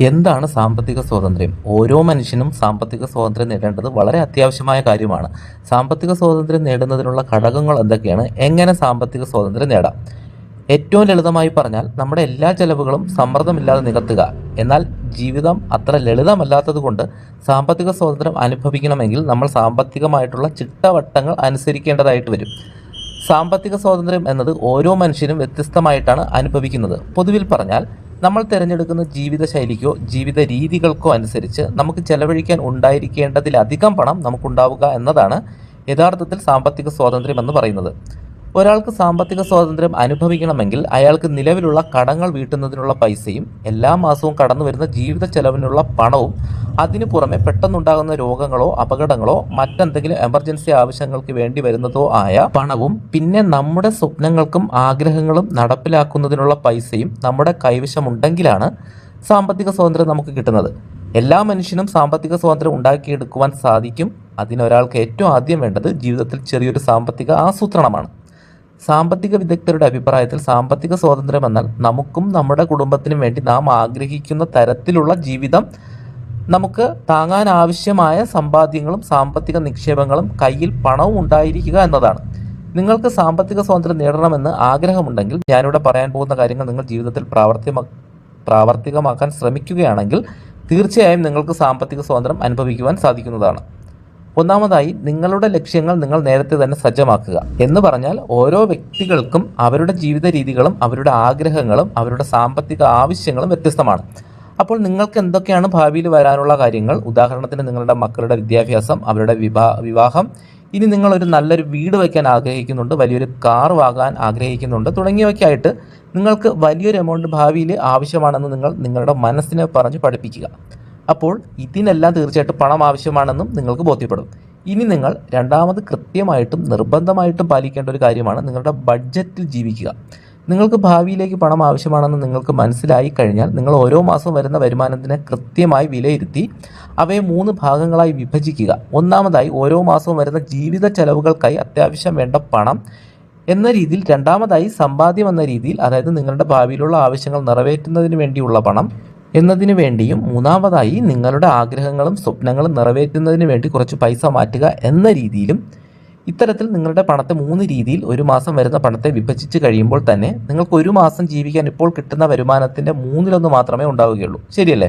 എന്താണ് സാമ്പത്തിക സ്വാതന്ത്ര്യം? ഓരോ മനുഷ്യനും സാമ്പത്തിക സ്വാതന്ത്ര്യം നേടേണ്ടത് വളരെ അത്യാവശ്യമായ കാര്യമാണ്. സാമ്പത്തിക സ്വാതന്ത്ര്യം നേടുന്നതിനുള്ള ഘടകങ്ങൾ എന്തൊക്കെയാണ്? എങ്ങനെ സാമ്പത്തിക സ്വാതന്ത്ര്യം നേടാം? ഏറ്റവും ലളിതമായി പറഞ്ഞാൽ നമ്മുടെ എല്ലാ ചെലവുകളും സമ്മർദ്ദമില്ലാതെ നികത്തുക. എന്നാൽ ജീവിതം അത്ര ലളിതമല്ലാത്തത് കൊണ്ട് സാമ്പത്തിക സ്വാതന്ത്ര്യം അനുഭവിക്കണമെങ്കിൽ നമ്മൾ സാമ്പത്തികമായിട്ടുള്ള ചിട്ടവട്ടങ്ങൾ അനുസരിക്കേണ്ടതായിട്ട് വരും. സാമ്പത്തിക സ്വാതന്ത്ര്യം എന്നത് ഓരോ മനുഷ്യനും വ്യത്യസ്തമായിട്ടാണ് അനുഭവിക്കുന്നത്. പൊതുവിൽ പറഞ്ഞാൽ നമ്മൾ തിരഞ്ഞെടുക്കുന്ന ജീവിതശൈലിക്കോ ജീവിത രീതികൾക്കോ അനുസരിച്ച് നമുക്ക് ചെലവഴിക്കാൻ ഉണ്ടായിരിക്കേണ്ടതിലധികം പണം നമുക്കുണ്ടാവുക എന്നതാണ് യഥാർത്ഥത്തിൽ സാമ്പത്തിക സ്വാതന്ത്ര്യം എന്ന് പറയുന്നത്. ഒരാൾക്ക് സാമ്പത്തിക സ്വാതന്ത്ര്യം അനുഭവിക്കണമെങ്കിൽ അയാൾക്ക് നിലവിലുള്ള കടങ്ങൾ വീട്ടുന്നതിനുള്ള പൈസയും എല്ലാ മാസവും കടന്നു വരുന്ന ജീവിത ചെലവിനുള്ള പണവും അതിനു പുറമെ പെട്ടെന്നുണ്ടാകുന്ന രോഗങ്ങളോ അപകടങ്ങളോ മറ്റെന്തെങ്കിലും എമർജൻസി ആവശ്യങ്ങൾക്ക് വേണ്ടി വരുന്നതോ ആയ പണവും പിന്നെ നമ്മുടെ സ്വപ്നങ്ങൾക്കും ആഗ്രഹങ്ങളും നടപ്പിലാക്കുന്നതിനുള്ള പൈസയും നമ്മുടെ കൈവശമുണ്ടെങ്കിലാണ് സാമ്പത്തിക സ്വാതന്ത്ര്യം നമുക്ക് കിട്ടുന്നത്. എല്ലാ മനുഷ്യനും സാമ്പത്തിക സ്വാതന്ത്ര്യം ഉണ്ടാക്കിയെടുക്കുവാൻ സാധിക്കും. അതിനൊരാൾക്ക് ഏറ്റവും ആദ്യം വേണ്ടത് ജീവിതത്തിൽ ചെറിയൊരു സാമ്പത്തിക ആസൂത്രണമാണ്. സാമ്പത്തിക വിദഗ്ധരുടെ അഭിപ്രായത്തിൽ സാമ്പത്തിക സ്വാതന്ത്ര്യം എന്നാൽ നമുക്കും നമ്മുടെ കുടുംബത്തിനും വേണ്ടി നാം ആഗ്രഹിക്കുന്ന തരത്തിലുള്ള ജീവിതം നമുക്ക് താങ്ങാൻ ആവശ്യമായ സമ്പാദ്യങ്ങളും സാമ്പത്തിക നിക്ഷേപങ്ങളും കയ്യിൽ പണവും ഉണ്ടായിരിക്കുക എന്നതാണ്. നിങ്ങൾക്ക് സാമ്പത്തിക സ്വാതന്ത്ര്യം നേടണമെന്ന് ആഗ്രഹമുണ്ടെങ്കിൽ ഞാനിവിടെ പറയാൻ പോകുന്ന കാര്യങ്ങൾ നിങ്ങൾ ജീവിതത്തിൽ പ്രാവർത്തികമാ പ്രാവർത്തികമാക്കാൻ ശ്രമിക്കുകയാണെങ്കിൽ തീർച്ചയായും നിങ്ങൾക്ക് സാമ്പത്തിക സ്വാതന്ത്ര്യം അനുഭവിക്കുവാൻ സാധിക്കുന്നതാണ്. ഒന്നാമതായി നിങ്ങളുടെ ലക്ഷ്യങ്ങൾ നിങ്ങൾ നേരത്തെ തന്നെ സജ്ജമാക്കുക എന്ന് പറഞ്ഞാൽ ഓരോ വ്യക്തികൾക്കും അവരുടെ ജീവിത രീതികളും അവരുടെ ആഗ്രഹങ്ങളും അവരുടെ സാമ്പത്തിക ആവശ്യങ്ങളും വ്യത്യസ്തമാണ്. അപ്പോൾ നിങ്ങൾക്ക് എന്തൊക്കെയാണ് ഭാവിയിൽ വരാനുള്ള കാര്യങ്ങൾ? ഉദാഹരണത്തിന് നിങ്ങളുടെ മക്കളുടെ വിദ്യാഭ്യാസം അവരുടെ വിവാ വിവാഹം. ഇനി നിങ്ങളൊരു നല്ലൊരു വീട് വയ്ക്കാൻ ആഗ്രഹിക്കുന്നുണ്ട് വലിയൊരു കാർ വാങ്ങാൻ ആഗ്രഹിക്കുന്നുണ്ട് തുടങ്ങിയവയ്ക്കായിട്ട് നിങ്ങൾക്ക് വലിയൊരു എമൗണ്ട് ഭാവിയിൽ ആവശ്യമാണെന്ന് നിങ്ങൾ നിങ്ങളുടെ മനസ്സിനെ പറഞ്ഞ് പഠിപ്പിക്കുക. അപ്പോൾ ഇതിനെല്ലാം തീർച്ചയായിട്ടും പണം ആവശ്യമാണെന്നും നിങ്ങൾക്ക് ബോധ്യപ്പെടും. ഇനി നിങ്ങൾ രണ്ടാമത് കൃത്യമായിട്ടും നിർബന്ധമായിട്ടും പാലിക്കേണ്ട ഒരു കാര്യമാണ് നിങ്ങളുടെ ബഡ്ജറ്റിൽ ജീവിക്കുക. നിങ്ങൾക്ക് ഭാവിയിലേക്ക് പണം ആവശ്യമാണെന്ന് നിങ്ങൾക്ക് മനസ്സിലായി കഴിഞ്ഞാൽ നിങ്ങൾ ഓരോ മാസം വരുന്ന വരുമാനത്തിനെ കൃത്യമായി വിലയിരുത്തി അവയെ മൂന്ന് ഭാഗങ്ങളായി വിഭജിക്കുക. ഒന്നാമതായി ഓരോ മാസവും വരുന്ന ജീവിത ചെലവുകൾക്കായി അത്യാവശ്യം വേണ്ട പണം എന്ന രീതിയിൽ രണ്ടാമതായി സമ്പാദ്യം എന്ന രീതിയിൽ അതായത് നിങ്ങളുടെ ഭാവിയിലുള്ള ആവശ്യങ്ങൾ നിറവേറ്റുന്നതിന് വേണ്ടിയുള്ള പണം എന്നതിനു വേണ്ടിയും മൂന്നാമതായി നിങ്ങളുടെ ആഗ്രഹങ്ങളും സ്വപ്നങ്ങളും നിറവേറ്റുന്നതിന് വേണ്ടി കുറച്ച് പൈസ മാറ്റുക എന്ന രീതിയിലും ഇത്തരത്തിൽ നിങ്ങളുടെ പണത്തെ മൂന്ന് രീതിയിൽ ഒരു മാസം വരുന്ന പണത്തെ വിഭജിച്ച് കഴിയുമ്പോൾ തന്നെ നിങ്ങൾക്ക് ഒരു മാസം ജീവിക്കാൻ ഇപ്പോൾ കിട്ടുന്ന വരുമാനത്തിന്റെ മൂന്നിലൊന്ന് മാത്രമേ ഉണ്ടാവുകയുള്ളൂ. ശരിയല്ലേ?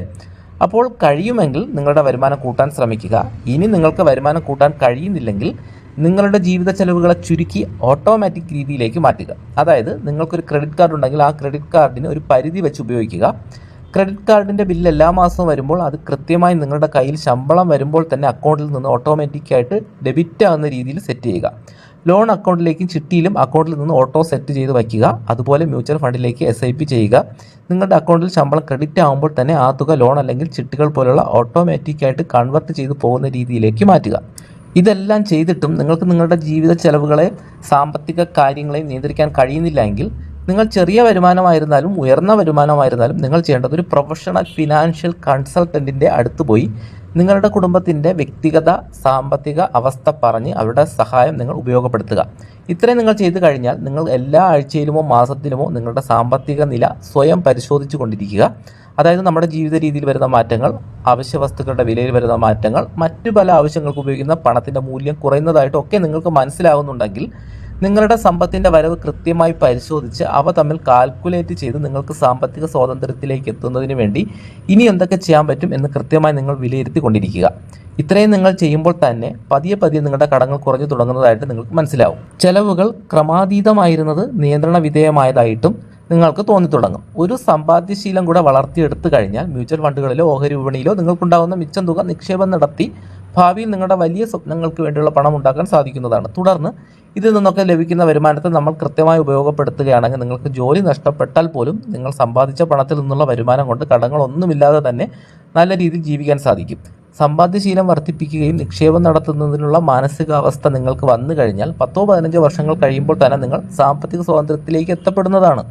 അപ്പോൾ കഴിയുമെങ്കിൽ നിങ്ങളുടെ വരുമാനം കൂട്ടാൻ ശ്രമിക്കുക. ഇനി നിങ്ങൾക്ക് വരുമാനം കൂട്ടാൻ കഴിയുന്നില്ലെങ്കിൽ നിങ്ങളുടെ ജീവിത ചെലവുകളെ ചുരുക്കി ഓട്ടോമാറ്റിക് രീതിയിലേക്ക് മാറ്റുക. അതായത് നിങ്ങൾക്കൊരു ക്രെഡിറ്റ് കാർഡ് ഉണ്ടെങ്കിൽ ആ ക്രെഡിറ്റ് കാർഡിന് ഒരു പരിധി വെച്ച് ഉപയോഗിക്കുക. ക്രെഡിറ്റ് കാർഡിന്റെ ബില്ല് എല്ലാ മാസവും വരുമ്പോൾ അത് കൃത്യമായി നിങ്ങളുടെ കയ്യിൽ ശമ്പളം വരുമ്പോൾ തന്നെ അക്കൗണ്ടിൽ നിന്ന് ഓട്ടോമാറ്റിക്കായിട്ട് ഡെബിറ്റ് ആകുന്ന രീതിയിൽ സെറ്റ് ചെയ്യുക. ലോൺ അക്കൗണ്ടിലേക്കും ചിട്ടിയിലും അക്കൗണ്ടിൽ നിന്ന് ഓട്ടോ സെറ്റ് ചെയ്ത് വയ്ക്കുക. അതുപോലെ മ്യൂച്വൽ ഫണ്ടിലേക്ക് എസ് ഐ പി ചെയ്യുക. നിങ്ങളുടെ അക്കൗണ്ടിൽ ശമ്പളം ക്രെഡിറ്റ് ആകുമ്പോൾ തന്നെ ആ തുക ലോൺ അല്ലെങ്കിൽ ചിട്ടികൾ പോലുള്ള ഓട്ടോമാറ്റിക്കായിട്ട് കൺവെർട്ട് ചെയ്ത് പോകുന്ന രീതിയിലേക്ക് മാറ്റുക. ഇതെല്ലാം ചെയ്തിട്ടും നിങ്ങൾക്ക് നിങ്ങളുടെ ജീവിത ചെലവുകളെ സാമ്പത്തിക കാര്യങ്ങളെയും നിയന്ത്രിക്കാൻ കഴിയുന്നില്ല എങ്കിൽ നിങ്ങൾ ചെറിയ വരുമാനമായിരുന്നാലും ഉയർന്ന വരുമാനമായിരുന്നാലും നിങ്ങൾ ചെയ്യേണ്ടത് ഒരു പ്രൊഫഷണൽ ഫിനാൻഷ്യൽ കൺസൾട്ടന്റിന്റെ അടുത്ത് പോയി നിങ്ങളുടെ കുടുംബത്തിന്റെ വ്യക്തിഗത സാമ്പത്തിക അവസ്ഥ പറഞ്ഞ് അവരുടെ സഹായം നിങ്ങൾ ഉപയോഗപ്പെടുത്തുക. ഇത്രയും നിങ്ങൾ ചെയ്തു കഴിഞ്ഞാൽ നിങ്ങൾ എല്ലാ ആഴ്ചയിലുമോ മാസത്തിലുമോ നിങ്ങളുടെ സാമ്പത്തിക നില സ്വയം പരിശോധിച്ചു കൊണ്ടിരിക്കുക. അതായത് നമ്മുടെ ജീവിത രീതിയിൽ വരുന്ന മാറ്റങ്ങൾ അവശ്യ വസ്തുക്കളുടെ വിലയിൽ വരുന്ന മാറ്റങ്ങൾ മറ്റു പല ആവശ്യങ്ങൾക്ക് ഉപയോഗിക്കുന്ന പണത്തിന്റെ മൂല്യം കുറയുന്നതായിട്ടൊക്കെ നിങ്ങൾക്ക് മനസ്സിലാവുന്നുണ്ടെങ്കിൽ നിങ്ങളുടെ സമ്പത്തിന്റെ വരവ് കൃത്യമായി പരിശോധിച്ച് അവ തമ്മിൽ കാൽക്കുലേറ്റ് ചെയ്ത് നിങ്ങൾക്ക് സാമ്പത്തിക സ്വാതന്ത്ര്യത്തിലേക്ക് എത്തുന്നതിന് വേണ്ടി ഇനി എന്തൊക്കെ ചെയ്യാൻ പറ്റും എന്ന് കൃത്യമായി നിങ്ങൾ വിലയിരുത്തി കൊണ്ടിരിക്കുക ഇത്രയും നിങ്ങൾ ചെയ്യുമ്പോൾ തന്നെ പതിയെ പതിയെ നിങ്ങളുടെ കടങ്ങൾ കുറഞ്ഞു തുടങ്ങുന്നതായിട്ട് നിങ്ങൾക്ക് മനസ്സിലാവും. ചെലവുകൾ ക്രമാതീതമായിരുന്നത് നിയന്ത്രണ വിധേയമായതായിട്ടും നിങ്ങൾക്ക് തോന്നി തുടങ്ങും ഒരു സമ്പാദ്യശീലം കൂടെ വളർത്തിയെടുത്തു കഴിഞ്ഞാൽ മ്യൂച്വൽ ഫണ്ടുകളിലോ ഓഹരി വിപണിയിലോ നിങ്ങൾക്കുണ്ടാകുന്ന മിച്ചം തുക നിക്ഷേപം നടത്തി ഭാവിയിൽ നിങ്ങളുടെ വലിയ സ്വപ്നങ്ങൾക്ക് വേണ്ടിയുള്ള പണം ഉണ്ടാക്കാൻ സാധിക്കുന്നതാണ്. തുടർന്ന് ഇതിൽ നിന്നൊക്കെ ലഭിക്കുന്ന വരുമാനത്തെ നമ്മൾ കൃത്യമായി ഉപയോഗപ്പെടുത്തുകയാണെങ്കിൽ നിങ്ങൾക്ക് ജോലി നഷ്ടപ്പെട്ടാൽ പോലും നിങ്ങൾ സമ്പാദിച്ച പണത്തിൽ നിന്നുള്ള വരുമാനം കൊണ്ട് കടങ്ങളൊന്നുമില്ലാതെ തന്നെ നല്ല രീതിയിൽ ജീവിക്കാൻ സാധിക്കും. സമ്പാദ്യശീലം വർദ്ധിപ്പിക്കുകയും നിക്ഷേപം നടത്തുന്നതിനുള്ള മാനസികാവസ്ഥ നിങ്ങൾക്ക് വന്നു കഴിഞ്ഞാൽ പത്തോ പതിനഞ്ചോ വർഷങ്ങൾ കഴിയുമ്പോൾ തന്നെ നിങ്ങൾ സാമ്പത്തിക സ്വാതന്ത്ര്യത്തിലേക്ക് എത്തപ്പെടുന്നതാണ്.